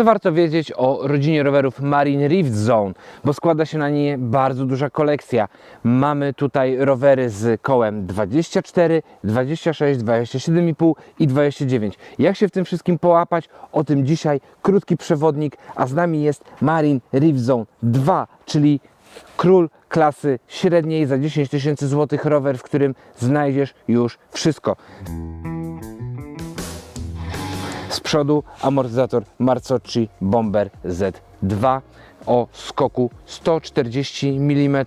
Co warto wiedzieć o rodzinie rowerów Marine Rift Zone, bo składa się na nie bardzo duża kolekcja. Mamy tutaj rowery z kołem 24, 26, 27,5 i 29. Jak się w tym wszystkim połapać? O tym dzisiaj krótki przewodnik, a z nami jest Marine Rift Zone 2, czyli król klasy średniej za 10 tysięcy złotych rower, w którym znajdziesz już wszystko. Z przodu amortyzator Marzocchi Bomber Z2 o skoku 140 mm.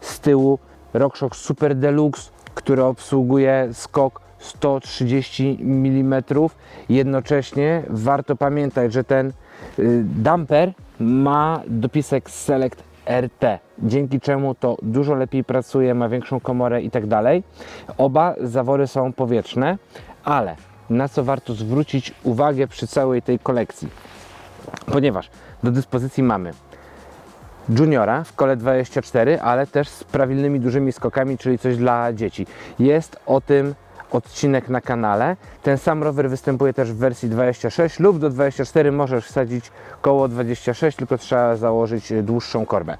Z tyłu RockShox Super Deluxe, który obsługuje skok 130 mm. Jednocześnie warto pamiętać, że ten y, dumper ma dopisek Select RT, dzięki czemu to dużo lepiej pracuje, ma większą komorę i tak dalej. Oba zawory są powietrzne, ale na co warto zwrócić uwagę przy całej tej kolekcji? Ponieważ do dyspozycji mamy juniora w kole 24, ale też z prawilnymi dużymi skokami, czyli coś dla dzieci. Jest o tym odcinek na kanale. Ten sam rower występuje też w wersji 26 lub do 24 możesz wsadzić koło 26, tylko trzeba założyć dłuższą korbę.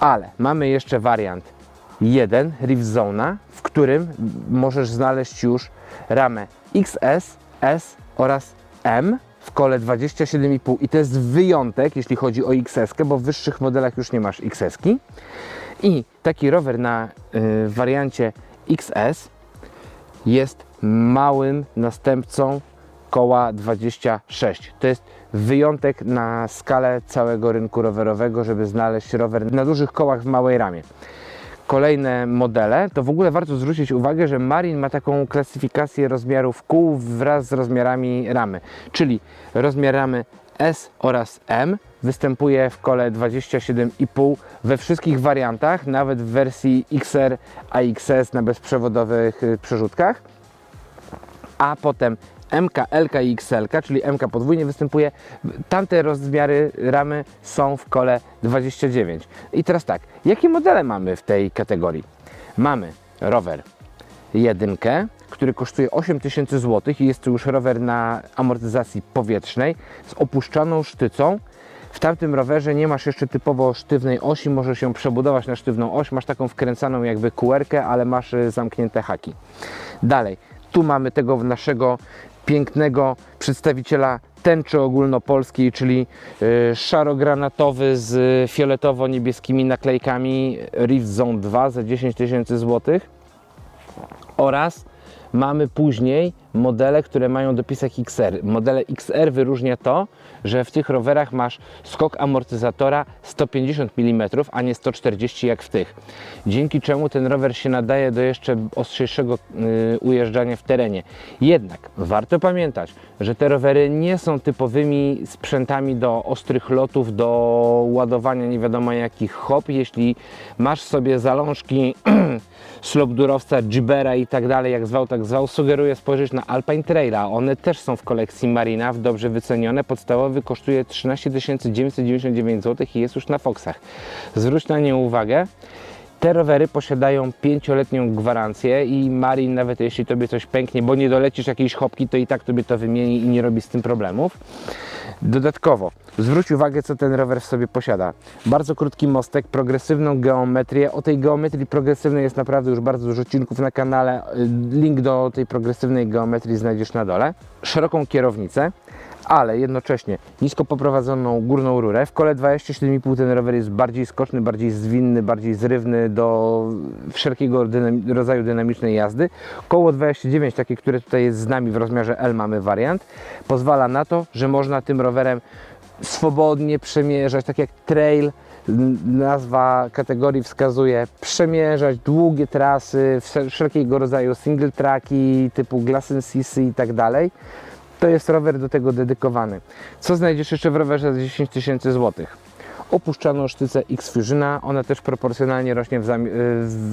Ale mamy jeszcze wariant 1 Rift Zona, w którym możesz znaleźć już ramę XS, S oraz M w kole 27,5 i to jest wyjątek, jeśli chodzi o XS, bo w wyższych modelach już nie masz XS. -ki. I taki rower na y, wariancie XS jest małym następcą koła 26. To jest wyjątek na skalę całego rynku rowerowego, żeby znaleźć rower na dużych kołach w małej ramie. Kolejne modele, to w ogóle warto zwrócić uwagę, że Marin ma taką klasyfikację rozmiarów kół wraz z rozmiarami ramy, czyli rozmiar ramy S oraz M występuje w kole 27,5 we wszystkich wariantach, nawet w wersji XR AXS na bezprzewodowych y, przerzutkach. A potem MK, LK i XL, czyli MK podwójnie występuje. Tamte rozmiary ramy są w kole 29. I teraz tak, jakie modele mamy w tej kategorii? Mamy rower jedynkę, który kosztuje 8000 zł i jest to już rower na amortyzacji powietrznej z opuszczaną sztycą. W tamtym rowerze nie masz jeszcze typowo sztywnej osi, możesz ją przebudować na sztywną oś, masz taką wkręcaną jakby kuerkę, ale masz y, zamknięte haki. Dalej, tu mamy tego naszego pięknego przedstawiciela tęczy ogólnopolskiej, czyli y, szarogranatowy z fioletowo-niebieskimi naklejkami Rift Zone 2 za 10 tysięcy złotych. Oraz mamy później modele, które mają dopisek XR. Modele XR wyróżnia to, że w tych rowerach masz skok amortyzatora 150 mm, a nie 140 jak w tych. Dzięki czemu ten rower się nadaje do jeszcze ostrzejszego y, ujeżdżania w terenie. Jednak warto pamiętać, że te rowery nie są typowymi sprzętami do ostrych lotów, do ładowania nie wiadomo jakich hop. Jeśli masz sobie zalążki slopdurowca, Jibera i tak dalej, jak zwał, tak zwał, sugeruję spojrzeć na Alpine Traila. One też są w kolekcji Marina, dobrze wycenione. Podstawowy kosztuje 13 999 zł i jest już na Foxach. Zwróć na nie uwagę. Te rowery posiadają 5-letnią gwarancję i Marin, nawet jeśli tobie coś pęknie, bo nie dolecisz jakiejś hopki, to i tak tobie to wymieni i nie robi z tym problemów. Dodatkowo, zwróć uwagę, co ten rower w sobie posiada. Bardzo krótki mostek, progresywną geometrię. O tej geometrii progresywnej jest naprawdę już bardzo dużo odcinków na kanale. Link do tej progresywnej geometrii znajdziesz na dole. Szeroką kierownicę, ale jednocześnie nisko poprowadzoną górną rurę. W kole 27,5 ten rower jest bardziej skoczny, bardziej zwinny, bardziej zrywny do wszelkiego dynam rodzaju dynamicznej jazdy. Koło 29, takie, które tutaj jest z nami w rozmiarze L mamy wariant, pozwala na to, że można tym rowerem swobodnie przemierzać, tak jak trail, nazwa kategorii wskazuje, przemierzać długie trasy, wszelkiego rodzaju single tracki typu Glassen CC i tak dalej to jest rower do tego dedykowany. Co znajdziesz jeszcze w rowerze za 10 tysięcy złotych? Opuszczaną sztycę X-Fusiona, ona też proporcjonalnie rośnie w,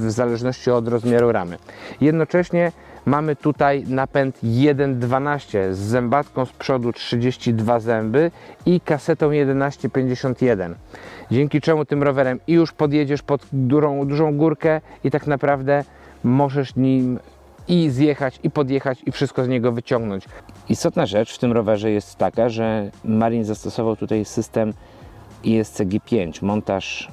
w zależności od rozmiaru ramy. Jednocześnie mamy tutaj napęd 1.12 z zębatką z przodu 32 zęby i kasetą 1151. Dzięki czemu tym rowerem i już podjedziesz pod dużą, dużą górkę i tak naprawdę możesz nim i zjechać, i podjechać, i wszystko z niego wyciągnąć. Istotna rzecz w tym rowerze jest taka, że Marin zastosował tutaj system ISC G5, montaż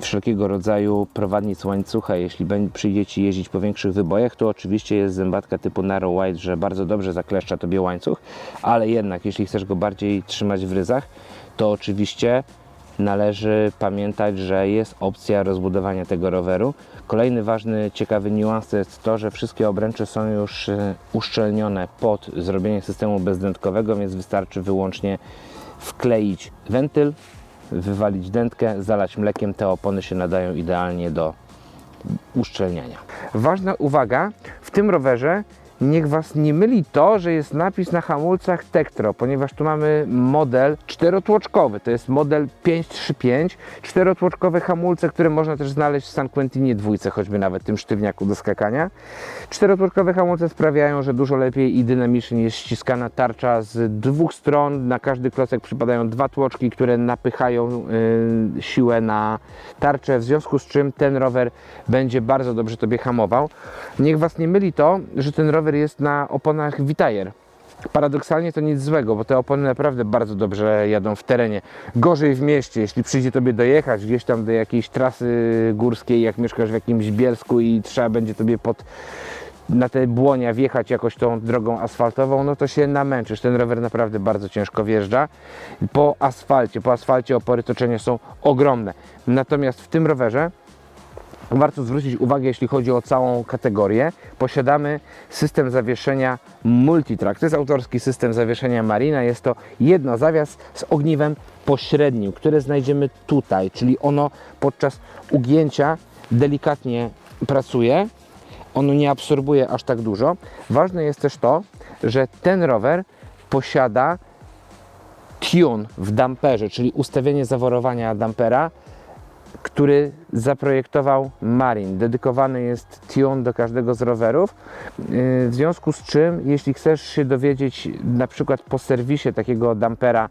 wszelkiego rodzaju prowadnic łańcucha. Jeśli będzie- przyjdziecie jeździć po większych wybojach, to oczywiście jest zębatka typu narrow wide, że bardzo dobrze zakleszcza tobie łańcuch, ale jednak jeśli chcesz go bardziej trzymać w ryzach, to oczywiście należy pamiętać, że jest opcja rozbudowania tego roweru. Kolejny ważny, ciekawy niuans to jest to, że wszystkie obręcze są już e, uszczelnione pod zrobienie systemu bezdętkowego, więc wystarczy wyłącznie wkleić wentyl, wywalić dętkę, zalać mlekiem. Te opony się nadają idealnie do uszczelniania. Ważna uwaga, w tym rowerze niech Was nie myli to, że jest napis na hamulcach Tektro, ponieważ tu mamy model czterotłoczkowy, to jest model 535, czterotłoczkowe hamulce, które można też znaleźć w San Quentinie dwójce, choćby nawet tym sztywniaku do skakania. Czterotłoczkowe hamulce sprawiają, że dużo lepiej i dynamicznie jest ściskana tarcza z dwóch stron, na każdy klocek przypadają dwa tłoczki, które napychają y, siłę na tarczę, w związku z czym ten rower będzie bardzo dobrze Tobie hamował. Niech Was nie myli to, że ten rower jest na oponach Vitayer. Paradoksalnie to nic złego, bo te opony naprawdę bardzo dobrze jadą w terenie. Gorzej w mieście, jeśli przyjdzie Tobie dojechać gdzieś tam do jakiejś trasy górskiej, jak mieszkasz w jakimś Bielsku i trzeba będzie Tobie pod na te błonia wjechać jakoś tą drogą asfaltową, no to się namęczysz. Ten rower naprawdę bardzo ciężko wjeżdża. Po asfalcie, po asfalcie opory toczenia są ogromne. Natomiast w tym rowerze warto zwrócić uwagę, jeśli chodzi o całą kategorię. Posiadamy system zawieszenia Multitrack. To jest autorski system zawieszenia Marina. Jest to jedno zawias z ogniwem pośrednim, które znajdziemy tutaj, czyli ono podczas ugięcia delikatnie pracuje. Ono nie absorbuje aż tak dużo. Ważne jest też to, że ten rower posiada tune w damperze, czyli ustawienie zaworowania dampera który zaprojektował Marin. Dedykowany jest tune do każdego z rowerów. Yy, W związku z czym, jeśli chcesz się dowiedzieć na przykład po serwisie takiego dampera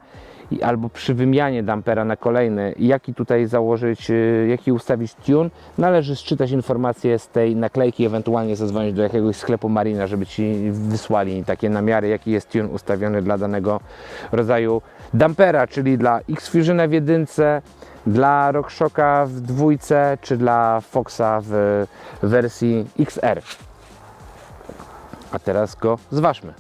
albo przy wymianie dampera na kolejny, jaki tutaj założyć, yy, jaki ustawić tune, należy sczytać informacje z tej naklejki, ewentualnie zadzwonić do jakiegoś sklepu Marina, żeby Ci wysłali takie namiary, jaki jest tune ustawiony dla danego rodzaju dampera, czyli dla X-Fusiona w jedynce, dla RockShocka w dwójce, czy dla Foxa w wersji XR. A teraz go zważmy.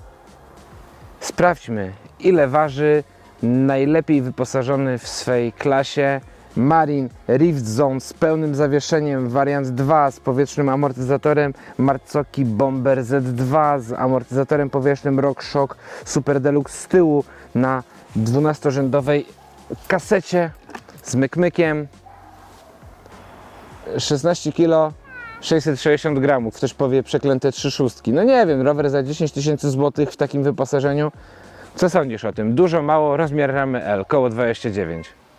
Sprawdźmy, ile waży najlepiej wyposażony w swej klasie Marin Rift Zone z pełnym zawieszeniem, wariant 2 z powietrznym amortyzatorem Marcoki Bomber Z2 z amortyzatorem powietrznym RockShox Super Deluxe z tyłu na 12-rzędowej kasecie z mykmykiem 16 kg 660 gramów, ktoś powie przeklęte 3 szóstki. No nie wiem, rower za 10 tysięcy złotych w takim wyposażeniu. Co sądzisz o tym? Dużo, mało, rozmiar ramy L, koło 29.